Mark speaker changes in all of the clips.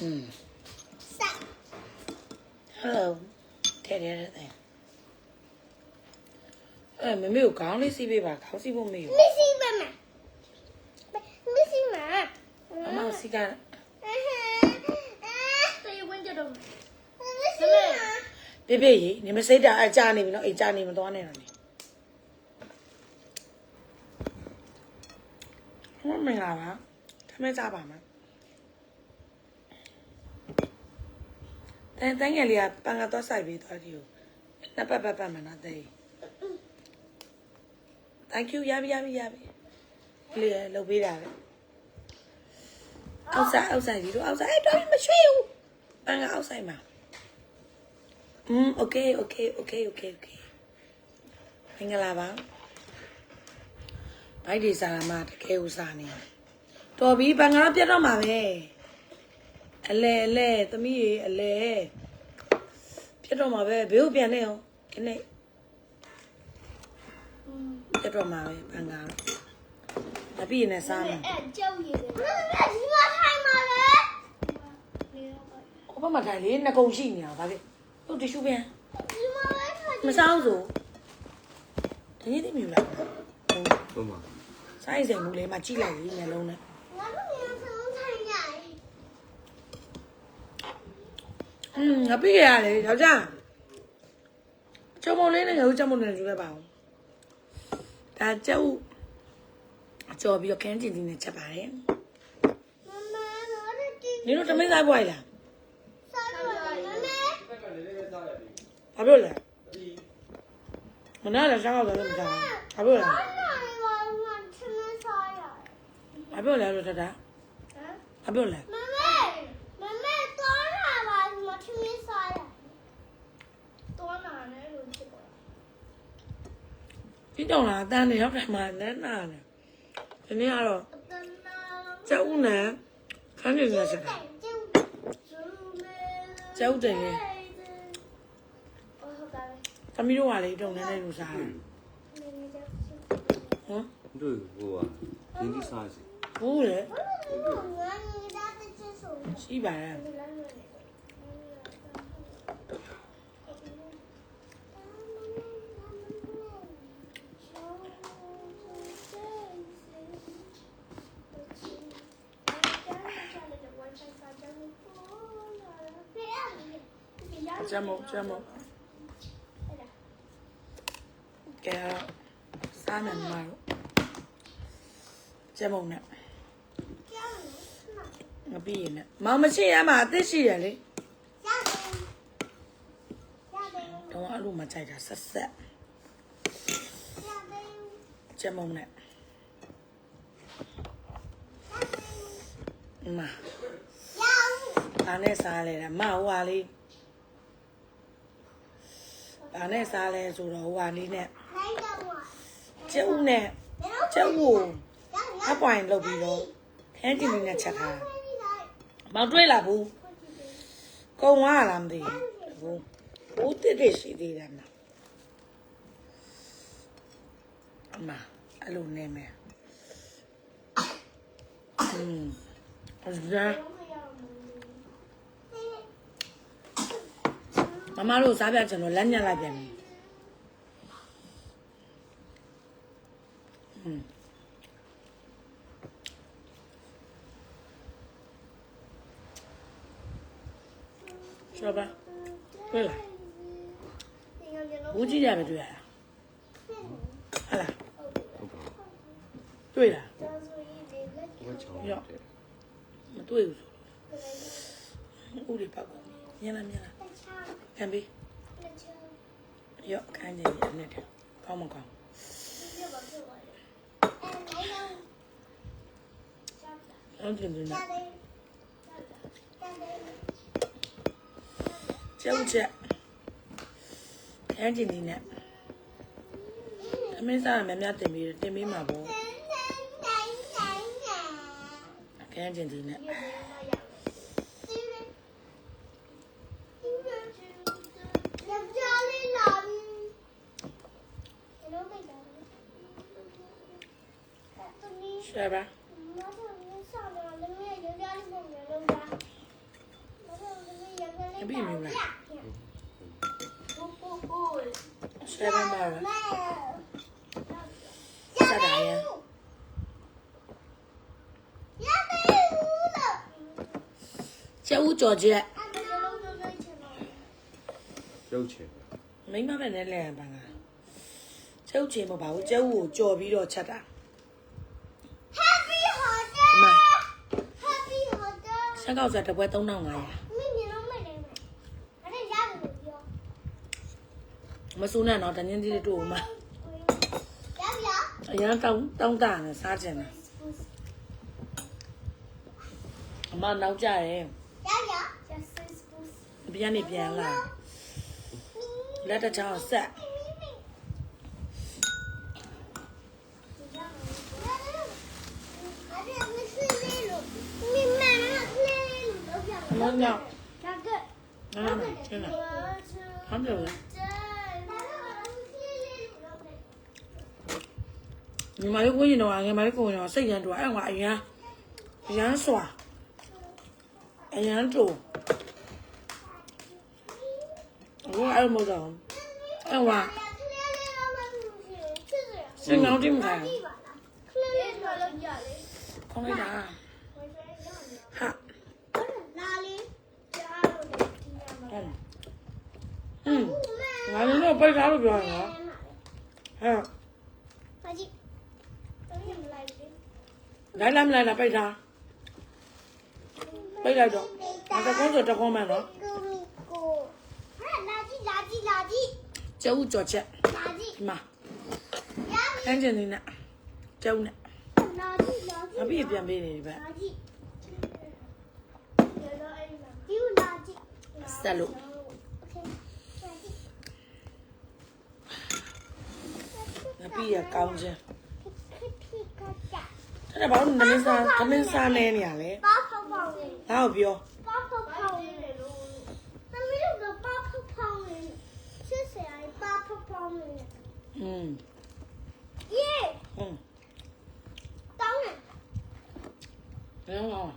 Speaker 1: Mm.
Speaker 2: Stop.
Speaker 1: Hello. Daddy, everything. အဲမမေကိုခေါင်းလေးစီးပေးပါခေါင်းစီးဖို့မေကို
Speaker 2: Missy mama. Missy mama.
Speaker 1: အမစီက
Speaker 3: Stay your window
Speaker 2: down. Missy mama.
Speaker 1: ပြပြရေနေမစိတ်တာအကြနေပြီနော်အကြနေမသွားနဲ့တော့နေဟောမင်္ဂလာပါထမင်းကြပါမယ် တန်တန်ငယ်လေးကပန်ကတော့ဆိုင်ပြီးသွားဒီကိုနှစ်ပတ်ပတ်ပတ်မှနော်တဲ့ Thank you ရပြီရပြီရပြီလေလုပ်ပေးတာပဲအောက်ဆိုင်အောက်ဆိုင်ဒီလိုအောက်ဆိုင်အဲ့တော့မရွှေ့ဘူးပန်ကအောက်ဆိုင်မှာอืม okay okay okay okay okay မင်္ဂလာပါဘိုက်ဒီစာမှာတကယ်ဥစားနေတော်ပြီပန်ကတော့ပြတ်တော့မှာပဲ အလဲအလဲသမီးရေအလဲဖြစ်တော့မှာပဲဘေးကိုပြန်နေအောင်ဒီနေ့ဖြစ်တော့မှာပဲဘန်ကာအပြည့်နဲ့စားမယ်
Speaker 3: အဲ့ကျုပ်ရေ
Speaker 2: ဘယ်လိုလဲဒီမှာထိုင်ပါလေ
Speaker 1: ဟိုဘက်မှာထိုင်လေနှကုံရှိနေတာဗာဖြစ်တို့တ िश ူပြန်
Speaker 2: ဒီမှာပဲထိုင်
Speaker 1: မစားအောင်ဆိုဒီနေ့သိမြူလားဟုတ်
Speaker 4: ပါဆိုင်
Speaker 1: စင်မူလေးမှာကြည့်လိုက်ရေမျက်လုံးနဲ့ อืมငါပြေးရတယ်ယောက်ျားချုံမုံလေးနဲ့ငါတို့ချုံမုံနဲ့ယူခဲ့ပါအောင်ဒါကျုပ်ကြော်ပြီးတော့ခန်းကျင်တင်နဲ့ချက်ပါတယ်
Speaker 2: မမတို့တီ
Speaker 1: နင်တို့တမင်းစားပွားရလား
Speaker 2: စားပွားမမ
Speaker 1: ဘာလို့လဲမနာလည်းစားတော့လည်းမစားဘာလို့
Speaker 2: လဲ
Speaker 1: ဘာပြောလဲလို့တတာဘာပြောလဲမ တော်လာအတန်းနဲ့ရောက်တယ်မှလည်းနားတယ်ဒီနေ့ကတော့ကျုပ်နဲ့ခန်းနေနေစကားကျုပ်တယ်လေသမီးတို့ကလေတုံနေနေလို့စားဟမ်
Speaker 4: တို့ဟိုကဒီဒီစားစီ
Speaker 1: ဟုတ်လေရှိပါရဲ့ ကျမကျမကဲစားမယ်မလို့ကျမနဲ့ငါပြီးရင်နဲ့မောင်မရှိရမှာအသက်ရှိရလေတော့အဲ့လိုမကြိုက်တာဆက်ဆက်ကျမနဲ့မ ဘာနဲ့စားလဲမဟိုဟာလေးဘာနဲ့စားလဲဆိုတော့ဟိုဟာလေးနဲ့ကျုပ်နဲ့ကျုပ်ကိုအပွိုင်လုပ်ပြီးတော့ခန်းကျင်လေးနဲ့ချက်ထားမောင်တွေးလာဘူးကုံသွားလားမသိဘူးဘူးတစ်တစ်ရှိသေးတယ်မအမအဲ့လိုနေမယ်อืมအဲ့ဒါ မမတို့စားပြချင်တော့လက်ညက်လိုက်ပြန်ပြီอืม说吧，对了，ဘူးကြည့်ရပဲတွေ့ရတာဟုတ်လား
Speaker 4: ဟုတ်ပါ
Speaker 1: တွေ့လား
Speaker 4: ဘူးချောင်းတယ်
Speaker 1: မတွေ့ဘူးဆိုဦးလေး ပောက်ကုန်မြင်လားမြင်လားခံပြီးရော့ခိုင်းနေတယ်နဲ့တယ်ကောင်းမကောင်းအောင်တင်နေကျုပ်ချက်ခန်းကျင်နေနဲ့အမေစားမများတင်ပြီးတင်ပြီးမှာပေါ့ခန်းကျင်နေနဲ့
Speaker 3: ဘယ်လိုလုပ်လို့ချင်တော့
Speaker 4: ရုပ်ချင်
Speaker 1: မိမပဲနဲ့လဲရပါငါကျဦးချင်မပါဘူးကျဦးကိုကြော်ပြီးတော့ချက်တာ ဆက်ကောက်စားတစ်ပွဲ3500
Speaker 2: မင်းညလုံးမနေနဲ့အဲ့ဒါရတယ်လို့ပြော
Speaker 1: မစိုးနဲ့တော့တနင်းကြီးတို့မှာ
Speaker 2: ရပြီလား
Speaker 1: အရန်တောင်းတောင်းတာနဲ့စားချင်တာအမနောက်ကြတယ်
Speaker 2: ရပြီလား
Speaker 3: justice boost
Speaker 1: ပြန်နေပြန်လာလက်တစ်ချောင်းဆက်
Speaker 2: အဲ့ဒါမရှိသေးလို့မိမမလေး လို့ပြောပြ
Speaker 1: မင်းကြောင့်
Speaker 3: ဒါက
Speaker 1: အဲ့ဒါကျင်းလာဟမ်ပြောလေညီမလေးကိုရင်တော့ငယ်မလေးကိုရင်တော့စိတ်ရန်တူအဲ့ကွာအရ
Speaker 3: ဒီညမှာ
Speaker 1: ဟမ်ဟမ်ငါလည်းတော့ပိတ်ထားလို့ပြောရနော်ဟဲ့
Speaker 2: ပါကြည့်
Speaker 3: တော့ရင်လိုက်လေ
Speaker 1: လိုက်လာမလိုက်လာပိတ်ထားပိတ်လိုက်တော့ငါတကုန်းဆိုတကုန်းမှန်နော်
Speaker 2: ကိုကိုဟာလာကြည့်လာကြည့်လာကြည့်
Speaker 1: ကျုပ်ကြော်ချက်
Speaker 2: လာကြည့်
Speaker 1: ဒီမှာ
Speaker 2: ရပြီ
Speaker 1: ခန်းကျင်နေနဲ့ကျုပ်နဲ့
Speaker 2: လာကြည့်လာကြည့်
Speaker 1: အပြည့်ပြန်ပေးနေပြီပဲ
Speaker 2: လာကြည့်
Speaker 3: ရတော့အဲ့မှာ
Speaker 2: ဒီလာကြည့်
Speaker 1: ဆက်လို့
Speaker 2: โอเคလာကြည့်
Speaker 1: ငါပြီးရကောင်းချင်း
Speaker 2: ခစ်ခစ်ကကြ
Speaker 1: အဲ့ဒါဘာလို့နမင်းစားနမင်းစားနေနေရလဲ
Speaker 2: ပါဖောက်ဖောက်လေး
Speaker 1: ငါ့ကိုပြော
Speaker 2: ပါဖောက်ဖောက်လေးသမီးတို့ပါဖောက်ဖောက်လေးချစ်စရာပါဖောက်ဖောက်လေး
Speaker 1: อืม
Speaker 2: ယေ
Speaker 1: อืม
Speaker 2: တောင်းတယ်
Speaker 1: ဘယ်တော့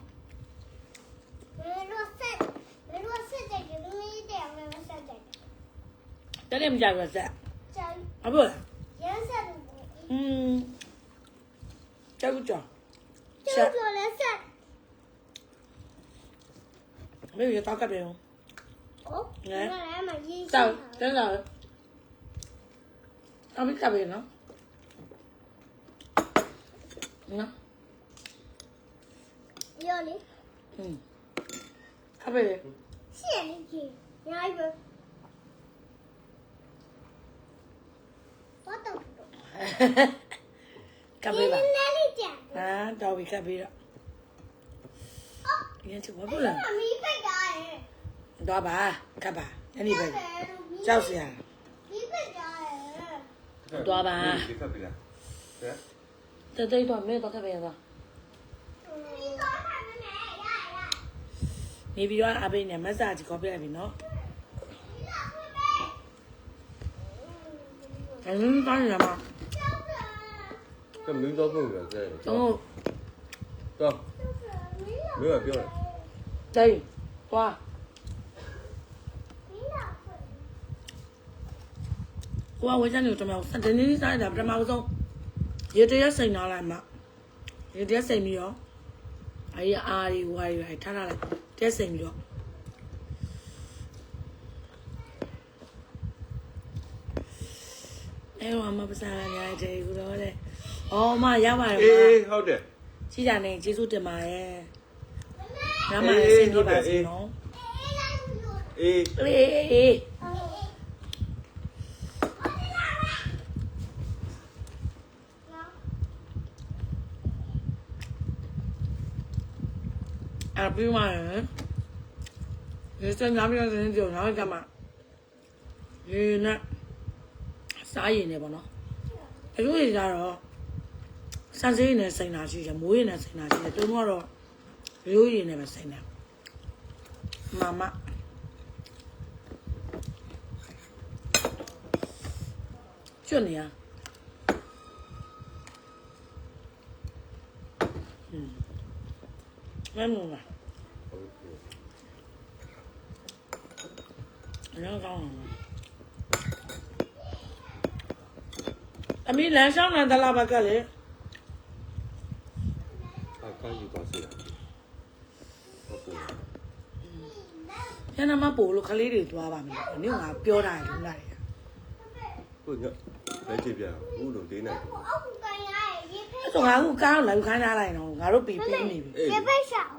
Speaker 2: ဘယ်လို
Speaker 1: တက်တယ်မကြဘူးဆက်
Speaker 2: ကျန်
Speaker 1: အဘော
Speaker 2: ရမ်းဆက်တယ်
Speaker 1: อืมကျုပ်ကြော်
Speaker 2: ကျန်ဆိုလည်းဆက်
Speaker 1: မေရတောက်ကပ်တယ်
Speaker 2: ဟုတ်ငါလည်းမရေး
Speaker 1: တောက်တက်လာအမိကပ်ပဲနော်နော်
Speaker 2: ရောလေ
Speaker 1: อืมကပ်ပဲ
Speaker 2: ရှေ့လေးကြီးညာပဲ ဘာတော့
Speaker 1: ကပ်ပဲပါ
Speaker 2: နည်းနည်းလေးကြံ
Speaker 1: ဟာတော်ပြီကပ်ပြီတော့
Speaker 2: အော်
Speaker 1: ဒီကချဘာလို့လဲ
Speaker 2: မမီးပိတ်တာရဲ့
Speaker 1: တော့ပါကပ်ပါညနေပဲကြောက်စရာ
Speaker 2: မီးပိတ်တာရဲ့
Speaker 1: သွားပါ
Speaker 4: ဒီကပ်ပြီလားဟဲ့
Speaker 1: တသိတော့မဲတော့ကပ်ပဲသွား
Speaker 2: မီးကောင်းတာမနဲ့ရရ
Speaker 1: နေပြီးတော့အဘိနဲ့မက်ဆာကြီးခေါ်ပြလိုက်ပြီနော်
Speaker 2: မီးလာဖွင့်ပေး
Speaker 1: အင်းတိုင်းရမှာ
Speaker 2: ကျောက်တာ
Speaker 4: ကမင်းတော့ဖို့ရတဲ့
Speaker 1: တော့
Speaker 4: တော့
Speaker 2: မီးလာ
Speaker 4: မင်းကပြောတယ်
Speaker 1: တိတ်သွား
Speaker 2: မီးလာဖွင့်
Speaker 1: ကိုကဝေးချန်နေတော့မဟုတ်စတဲ့နေ့စားတာပထမဆုံးရေတရက်စိန်လာလိုက်မှာရေတရက်စိန်ပြီးတော့အေးအားရီဝါရီထားထားလိုက်တက်စိန်ပြီးတော့ အဲတော့အမပစားရများတယ်ကူတော့တဲ့။အော်မရပါတယ်
Speaker 4: အေး
Speaker 1: မ
Speaker 4: ဟုတ်တယ်။
Speaker 1: ကြီးကြနေကျေးဇူးတင်ပါရဲ့။ညမှာအဆင်ပြေပါစေနော်
Speaker 2: အေးလိုက်လို့
Speaker 4: အေး။
Speaker 1: အေးအေးအေးအပြီးမှလည်းဒီစံညမြေစင်းကြုံနောက်ကြမှာဒီနဲ့ စားရည်နေပေါ့နော်အကျိုးရကြတော့စံစင်းနဲ့စိန်တာရှိတယ်မိုးရည်နဲ့စိန်တာရှိတယ်တုံးတော့ရိုးရည်နဲ့ပဲစိန်တယ်မမကျွတ်နေရอืมမမမအရင်ကောင်းတယ် အမေလမ်းလျှောက်နိုင်သလားဘက်ကလေ
Speaker 4: အကောင်းယူပါစေဟုတ်ကဲ့
Speaker 1: ညနေမပို့လို့ခလေးတွေသွားပါမယ်။နင့်ကပြောတာလေ
Speaker 4: လား။ကိုညလက်ကြည့်ပြ
Speaker 2: အောင်ဘူးလို့လေးနိုင်။
Speaker 1: အဲ့တော့ငါကကားကိုလာယူခိုင်းထားလိုက်တော့ငါတို့ပြီးပြီးနေပြီ။
Speaker 2: ရှေ့ဘက်ရှောင်း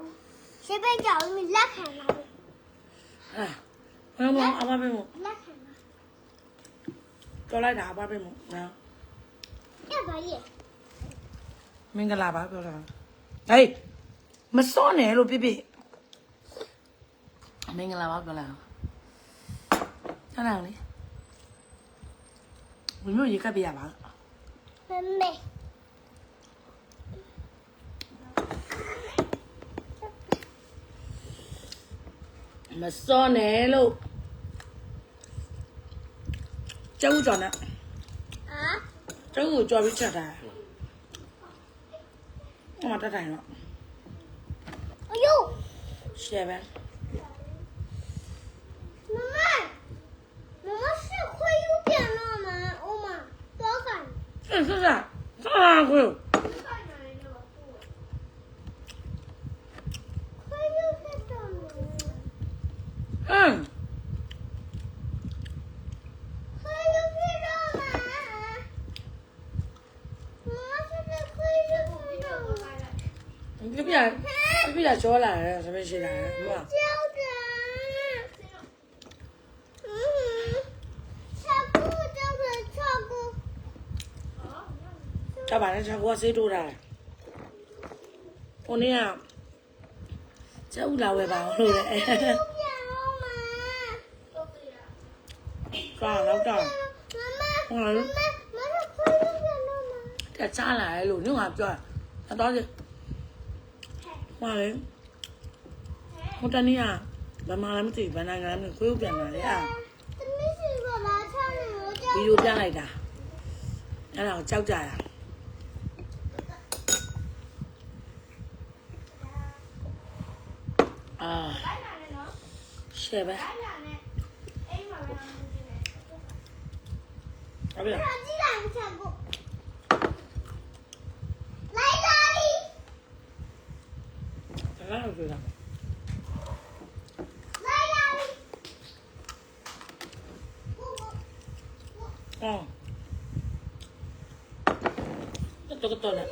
Speaker 2: ရှေ့ဘက်ကြောင်လက်ခံလာပြီ။
Speaker 1: ဟာ။ဘာမှအမပေးမို့။
Speaker 2: လက်ခံလာ။
Speaker 1: တော်လိုက်တာအမပေးမို့။နော်။
Speaker 2: ရပါရဲ့။
Speaker 1: မင်္ဂလာပါပြောတာ။ဟေးမစောနဲ့လို့ပြပြမင်္ဂလာပါပြောလာ။ဆက်လာလေ။ဘယ်မျိုးရေကပ်ပြရပါ
Speaker 2: မမေ
Speaker 1: မစောနဲ့လို့ကျုပ်ကြော်နဲ့
Speaker 2: အာ
Speaker 1: ကျုပ်ကိုကြော်ပြီးချက်တာ။ဟိုမှာတက်တိုင်တော့
Speaker 2: အယို
Speaker 1: ရှယ်ပဲ
Speaker 2: မမမမရှိခွေးယူပြန်တော့မှာအိုမတော့ကန်။
Speaker 1: ဆက်ဆက်ဆက်ဆက်ကို
Speaker 2: ခွေးယူဖြစ်တော့မှာ
Speaker 1: ဟမ်
Speaker 2: ခွေးယူဖြစ်တော့မှာမမရှိခွေးယူဖြစ်တော့မှာ
Speaker 1: ပြပြပြပြကြောလာတယ်ဆမရှိလာတယ်ဟုတ်လား
Speaker 2: ကြောက်တယ်อืมချက်ကူကြောက်တယ်ချက်ကူ
Speaker 1: ကြောက်ပါနဲ့ချက်ကိုဆေးတိုးတာဟိုနေ့ကကျောက်လာဝယ်ပါအောင်လို့လေ
Speaker 2: ပြန်တော့မှာ
Speaker 1: ကာတော့တော့
Speaker 2: မမ
Speaker 1: ဟိုလို
Speaker 2: မမခွေးယူပြန်တော့မှာ
Speaker 1: တချားလာတယ်လို့ညငါပြောတာတော့လေ ဟာလေဟိုတနေ့ကဗမာလည်းမသိဘူးဗနာကလည်းမသိခွေးပြန်လာလေအာ
Speaker 2: သမီးစီကလာချတယ်လို့ကြောက်
Speaker 1: ဗီဒီယိုပြလိုက်တာအဲ့ဒါကိုကြောက်ကြတာအာရှယ်ပဲဟုတ်ပြီလား
Speaker 2: ကြည့်လိုက်ချက်ကူလိုက်လာပြီ
Speaker 1: ဒါကတော့ပြောတာ
Speaker 2: လိုက်လာပြီ
Speaker 1: အော်တော့တော့လည်း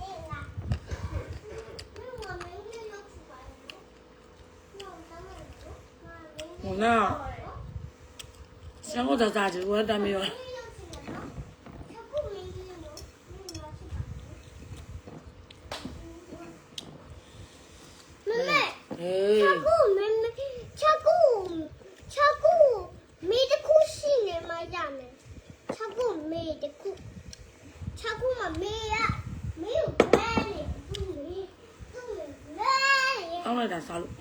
Speaker 2: အေးလားမမမင်းလည်းလောက်ချပါနော်တော့တမ်းလို့
Speaker 1: ဟိုနာဆရာကသာသာကြီးဝတ်တယ်မျိုး
Speaker 2: ချက်ကူမင်းလည်းလို့မင်းလောက်ချပါမမေ
Speaker 1: ဟေး
Speaker 2: ချက်ကူမင်းချက်ကူချက်ကူမေတခုရှိနေမှရမယ်ချက်ကူမေတခုချက်ကူမမေရမေကိုလဲနေသူ့မေသူ့မေလဲ
Speaker 1: အောင်းလိုက်တာစားလို့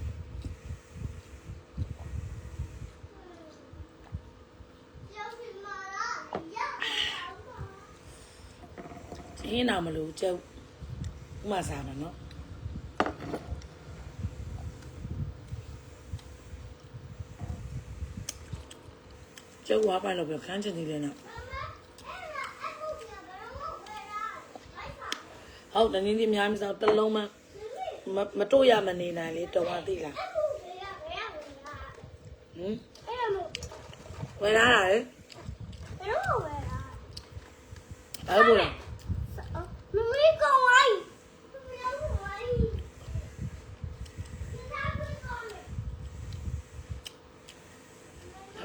Speaker 2: ရောက်ပြီမလားရောက်ပြီမလား
Speaker 1: ဟင်းနာမလို့ကျုပ်ဥမစားမှာနော်ကျုပ်ဝါပိုင်လို့ပြောခန်းချင်သေးတယ်နော်ဟုတ်တယ်နင်းဒီများမစားတစ်လုံးမမမတို့ရမနေနိုင်လေတော်ပါသေးလားဟမ်ဝယ်လာတာလေအဲ့ဘူးလား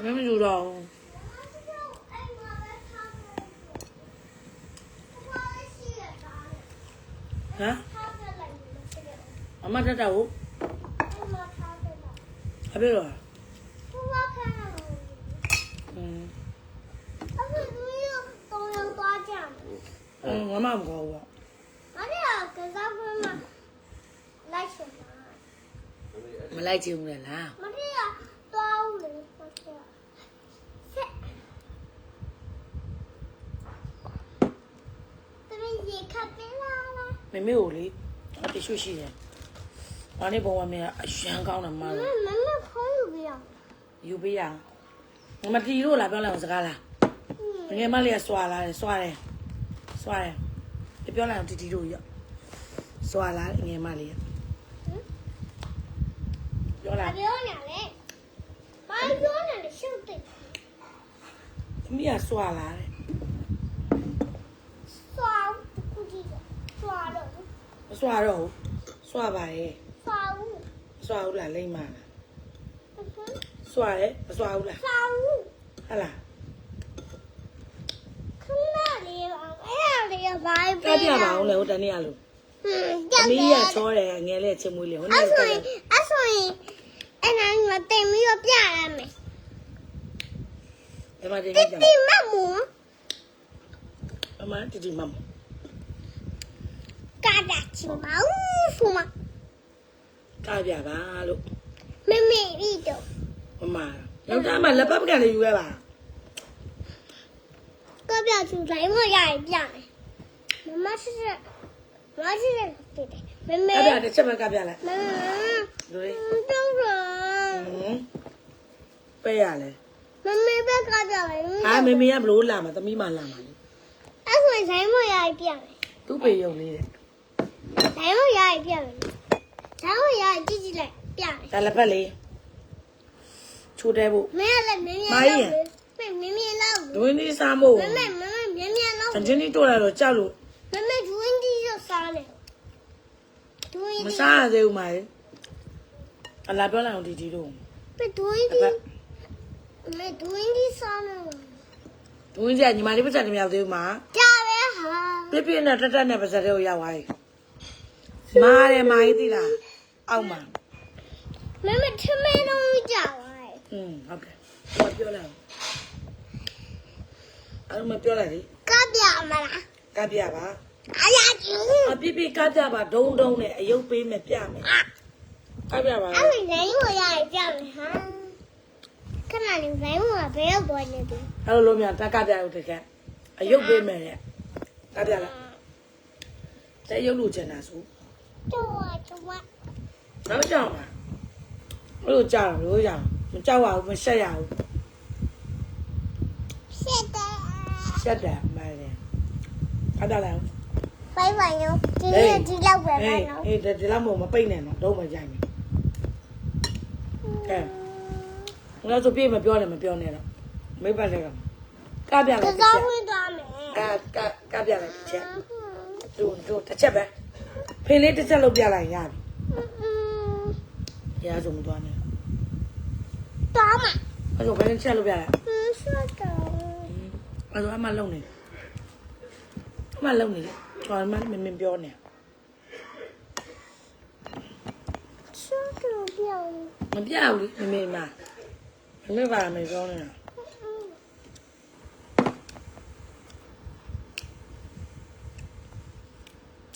Speaker 1: အမေမယူတော့ဘူးဟမ်အမတက်တော့အဖေရောอืมอืมမမမကောဘူး
Speaker 2: လိုက်ချင်တာ
Speaker 1: မလိုက်ချင်ဘူးလေ 没有嘞，我得休息一下。妈，你跑外
Speaker 2: 面
Speaker 1: 宣
Speaker 2: 讲了嘛？有不
Speaker 1: 一？有样？我们第一都来，不要来我这干啦。
Speaker 2: 嗯。
Speaker 1: 人家妈来耍啦，耍嘞，耍嘞，你不要来我弟弟这了。耍啦，人妈来。要
Speaker 2: 来。不要来，妈，不要
Speaker 1: 来，小。
Speaker 2: 你不耍。
Speaker 1: မစွာတော့ဘူးစွာပါရဲ့
Speaker 2: စွာ
Speaker 1: ဘူးစွာဘူးလားလိမ့်မလားစွာရဲ့မစွာဘူးလား
Speaker 2: စွာဘူး
Speaker 1: ဟလား
Speaker 2: ခဏလေးပါအဲ့ဒါလေးပါ
Speaker 1: ပဲပြပါအောင်လေဟိုတနေ့ကလို့အမီးရချောတယ်ငယ်လေးချင်းမွေးလေးဟိုနေ့
Speaker 2: အဲ့ဆိုရင်အဲ့ဆိုရင်အဲ့နိုင်မတင်ပြီးတော့ပြရမယ်
Speaker 1: ဒီမှာတင်ပြ
Speaker 2: တင်မမ
Speaker 1: မမတတိမမ
Speaker 2: ကာတာချင်ပါဦးဖူမ
Speaker 1: ကပြပါလို့
Speaker 2: မမေရီတော့
Speaker 1: မမယောက်ျားမလက်ပတ်ပကံလေးယူရပါ
Speaker 2: ကပြချူတိုင်းမရရင်ပြမယ်မမရှိတဲ့မရှိတဲ့တိတိမမေ
Speaker 1: ကပြတစ်ချက်ပဲကပြလိုက်
Speaker 2: မမ
Speaker 1: လူလေး
Speaker 2: တော့တော့
Speaker 1: ဟင်းပေးရလေ
Speaker 2: မမေပဲကပြမယ်
Speaker 1: အာမေမေကဘလို့လာမှာသမီးမလာမှာလေ
Speaker 2: အဲ့ဆိုရင်တိုင်းမရရင်ပြမယ်
Speaker 1: သူ့ပေရုံလေးတဲ့
Speaker 2: တိုင်းမရရင်ပြမယ်တိုင်းမရရင်ကြည့်ကြည့်လိုက်ပြမယ်
Speaker 1: ဒါလက်ပတ်လေးချိုးတဲဖို့
Speaker 2: မင်းလည်းမင်း
Speaker 1: မာ
Speaker 2: မြန်
Speaker 1: ကြီး
Speaker 2: လောက်မင်းမင်းလောက်
Speaker 1: ဒွင်းလေးစားမို့
Speaker 2: မမေမမေမြန်မြန်လောက်
Speaker 1: အချင်းကြီးတို့လာတော့ကြောက်လို့
Speaker 2: မမေဒူင်းကြီးရစားနေဒူင်း
Speaker 1: မ
Speaker 2: ကြီး
Speaker 1: စားရသေးဘူးမာလေအလာပြောလိုက်အောင်တီတီတို့
Speaker 2: ပဲဒူင်း
Speaker 1: အပတ်
Speaker 2: ကြီးမေဒူင်းကြီးစားနေ
Speaker 1: ဒွင်းကြီးကညီမလေးပတ်စံနေမရောက်သေးဘူးမာ
Speaker 2: ကြပဲဟာ
Speaker 1: ပြပြနဲ့တက်တက်နဲ့ပါစတဲ့ကိုရောက်သွားပြီ မာတယ်မာကြီးသိလားအောက်မှာ
Speaker 2: မမေထမင်းလုံးကြပါလေ
Speaker 1: อืมဟုတ်ကဲ့ဟောပြောလိုက်အောင်အဲ့မပြောလိုက်လေ
Speaker 2: ကပြမလား
Speaker 1: ကပြပါ
Speaker 2: အရာကြီး
Speaker 1: အပြပြကပြပါဒုံဒုံနဲ့အယုတ်ပေးမယ်ပြမယ်ကပြပါ
Speaker 2: အဲ့ဒါလည်းဝရရပြမယ်ဟာခဏလေးဘယ်မှာဘယ်ရောက်သွားနေတယ်
Speaker 1: အဲ့လိုလိုမြန်တက်ကပြရုပ်တကအယုတ်ပေးမယ်တဲ့ကပြလားတဲ့ရုပ်လို့ကျန်တာဆို
Speaker 2: တော့တော့
Speaker 1: နောက်ကြောင်ပါအဲ့လိုကြောက်လို့ကြောင်မကြောက်ရဘူးမရှက်ရဘူး
Speaker 2: ဖြစ်တယ်
Speaker 1: ရှက်တယ်မှန်တယ်ကပြလား
Speaker 2: ဘိုင်ဘိုင်နော်ဒီနေ့ဒီလောက်ပဲပါ
Speaker 1: အေး
Speaker 2: နော်
Speaker 1: အေးဒီလောက်မို့မပိတ်နဲ့နော်တော့မကြိုက်ဘူးကဲငါဆိုပြေးမပြောနဲ့မပြောနဲ့တော့မိဘလည်းကကပြ
Speaker 2: က
Speaker 1: လိုက်တစ်
Speaker 2: စား
Speaker 1: ချက်
Speaker 2: ဝင်သွားမယ်
Speaker 1: ကကကပြလိုက်တစ်ချက်သူသူတစ်ချက်ပဲ ဖေးလေးတစ်ချက်လုပ်ပြလိုက်ရပြီရဆိုမသွားနဲ့
Speaker 2: သွားမှာ
Speaker 1: အဲ့ဆိုဘယ်နဲ့ချက်လုပ်ပြလိုက်
Speaker 2: ဟင်းဆက်တော့
Speaker 1: အဲ့ဆိုအမလုံနေအမလုံနေလေကျွန်တော်မမင်းပြောနေ
Speaker 2: ဆက်တော့ပြောင်း
Speaker 1: မပြဘူးလေမမေမမမေပါမယ်ပြောနေတာ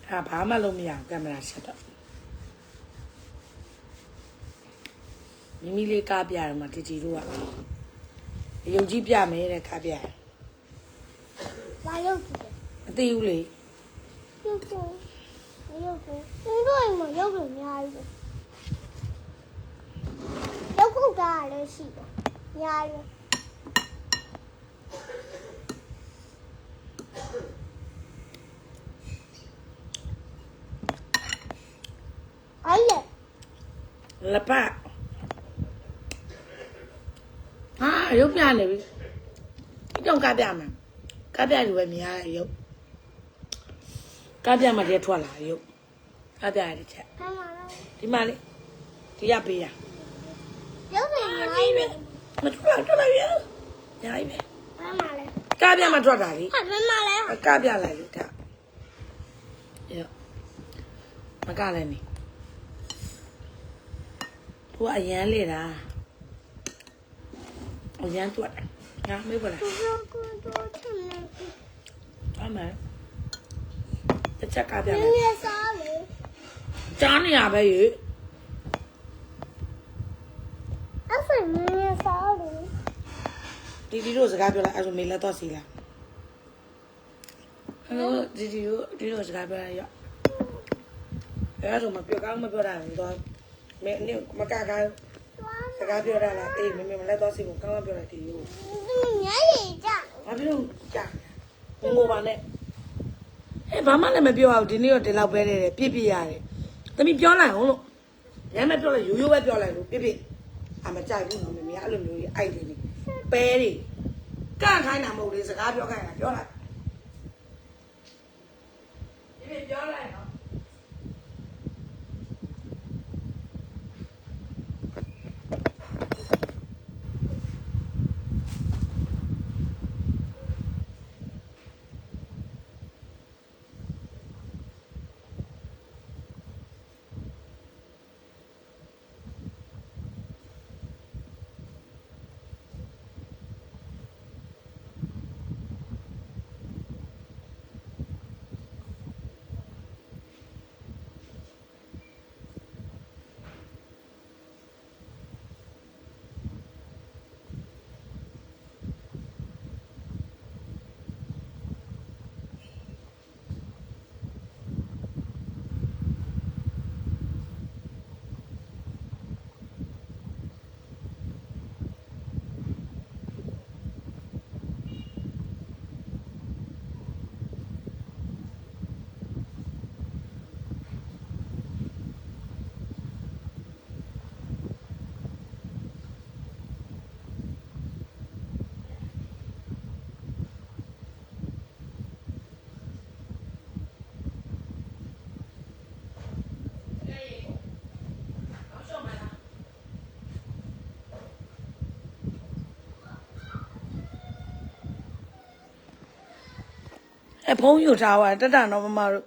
Speaker 1: ဟာဘာမှလုပ်မရဘူးကင်မရာဆက်တော့မိမိလေးကားပြတယ်မှာတီတီတို့ကအယုံကြီးပြမယ်တဲ့ကားပြတယ်
Speaker 2: ဘာလို့ကြည့်
Speaker 1: မသိဘူးလေ
Speaker 2: ရုပ်ကိုရုပ်ကိုဦးတို့မရုပ်ကိုအများကြီးရုပ်ခုတ်တာလည်းရှိတယ်အများကြီးအဲ့လေ
Speaker 1: လက်ပတ်ဟာရုပ်ပြနေပြီအကြောင်းကားပြမှာကားပြလူပဲမြင်ရတဲ့ရုပ်ကားပြမှာတည်းထွက်လာရုပ်ကားပြရတဲ့ချက်
Speaker 2: ဟမ်မလား
Speaker 1: ဒီမှာလေဒီရပေးရ
Speaker 2: ရုပ်ကိုအများကြီးပဲ
Speaker 1: မထွက်လာထွက်လာရညာကြီးပဲ
Speaker 2: ဟမ်မလား
Speaker 1: ကားပြမှာထွက်တာလေ
Speaker 2: ဟာမမလား
Speaker 1: ကားပြလိုက်လို့ဒါရောမကလည်းနေ သူကအရန်လေတာအရန်တွက်တာညာမေးပါလား
Speaker 2: ရုပ်ကိုတော့ချင်တယ်
Speaker 1: အမေတစ်ချက်ကပြ
Speaker 2: န
Speaker 1: မယ်
Speaker 2: ည်းနည်းစားလေ
Speaker 1: ကြားနေရပဲရေ
Speaker 2: အဲ့ဆိုနည်းနည်းစားလေ
Speaker 1: ဒီဒီတို့စကားပြောလိုက်အဲ့ဆိုမေးလက်တော့စီလာဟယ်လိုဒီဒီတို့ဒီတို့စကားပြောလိုက်ရောအဲ့ဆိုမပြောကောင်းမပြောတာဘူးတော့ မင်းနေမကကားစကားပြောရလားအေးမမေမလက်တော့စီကိုကောင်းကောင်းပြောလိုက်တယ်ယူ
Speaker 2: ညရည်ကြ
Speaker 1: ဘာဖြစ်လို့ကြာငငိုပါနဲ့အဲဘာမှလည်းမပြောအောင်ဒီနေ့တော့ဒီလောက်ပဲတဲ့ပြစ်ပြရတယ်သမီးပြောလိုက်အောင်လို့ရမ်းမပြောလိုက်ရိုးရိုးပဲပြောလိုက်လို့ပြစ်ပြအမကြိုက်ဘူးမမေအဲ့လိုမျိုးကြီးအိုက်တယ်နေပဲတွေကန့်ခိုင်းတာမဟုတ်လေစကားပြောခိုင်းတာပြောလိုက်ပြစ်ပြပြောလိုက်နော် အဲဖုန်းယူထားပါတက်တာတော့မမတို့